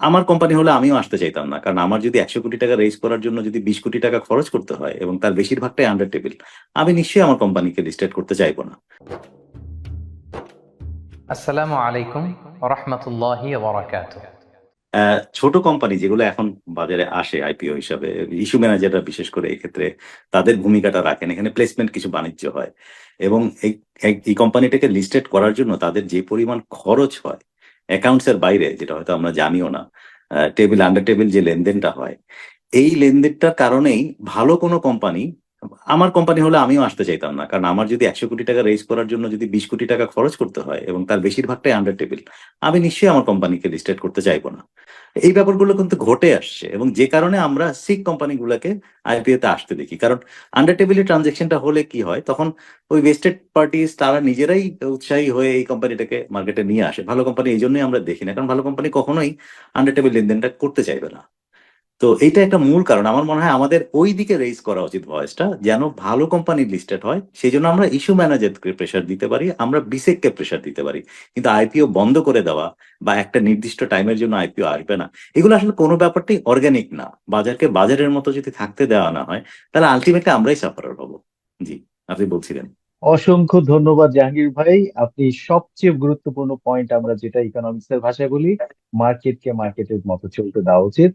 আমার কোম্পানি হলে আমিও আসতে চাইতাম না। কারণ আমার যদি একশো কোটি টাকা রেজ করার জন্য যদি বিশ কোটি টাকা খরচ করতে হয় এবং তার বেশিরভাগটাই আন্ডার টেবিল আমি নিশ্চয়ই আমার কোম্পানিকে লিস্টেড করতে চাইব না। আসসালামু আলাইকুম রহমতুল্লাহি ছোট কোম্পানি যেগুলো এখন বাজারে আসে আইপিও হিসাবে ইস্যু ম্যানেজাররা বিশেষ করে এক্ষেত্রে তাদের ভূমিকাটা রাখেন। এখানে প্লেসমেন্ট কিছু বাণিজ্য হয় এবং এই কোম্পানিটাকে লিস্টেড করার জন্য তাদের যে পরিমাণ খরচ হয় অ্যাকাউন্টস এর বাইরে, যেটা হয়তো আমরা জানিও না টেবিল আন্ডার টেবিল যে লেনদেনটা হয়, এই লেনদেনটার কারণেই ভালো কোনো কোম্পানি আমার কোম্পানি হলে আমিও আসতে চাইতাম না। কারণ আমার যদি একশো কোটি টাকা রেজ করার জন্য যদি বিশ কোটি টাকা খরচ করতে হয় এবং তার বেশিরভাগটাই আন্ডার টেবিল আমি নিশ্চয়ই আমার কোম্পানিকে লিস্টেড করতে চাইব না। এই ব্যাপারগুলো কিন্তু ঘটে আসছে এবং যে কারণে আমরা সিক কোম্পানিগুলোকে আইপিও তে আসতে দেখি। কারণ আন্ডার টেবিলের ট্রানজেকশনটা হলে কি হয়? তখন ওই ওয়েস্টেড পার্টিস তারা নিজেরাই উৎসাহী হয়ে এই কোম্পানিটাকে মার্কেটে নিয়ে আসে। ভালো কোম্পানি এই জন্যই আমরা দেখি না। কারণ ভালো কোম্পানি কখনোই আন্ডার টেবিল লেনদেনটা করতে চাইবে না। তো এইটা একটা মূল কারণ। আমার মনে হয় আমাদের ওই দিকে রেজ করা উচিত ভয়েসটা যেন ভালো কোম্পানি লিস্টেড হয়। সেই জন্য আমরা ইস্যু ম্যানেজারকে প্রেশার দিতে পারি, আমরা বিসেককে প্রেশার দিতে পারি। কিন্তু আইপিও বন্ধ করে দেওয়া বা একটা নির্দিষ্ট টাইমের জন্য আইপিও আসবে না, এগুলো আসলে কোনো ব্যাপারটাই অর্গানিক না। বাজারকে বাজারের মতো যদি থাকতে দেওয়া না হয়, তাহলে আলটিমেটলি আমরাই সাফারার হব। জি, আপনি বলছিলেন। অসংখ্য ধন্যবাদ জাহাঙ্গীর ভাই। আপনি সবচেয়ে গুরুত্বপূর্ণ পয়েন্ট আমরা যেটা ইকোনমিক্স এর ভাষায় বলি মার্কেটকে মার্কেটের মতো চলতে দেওয়া উচিত।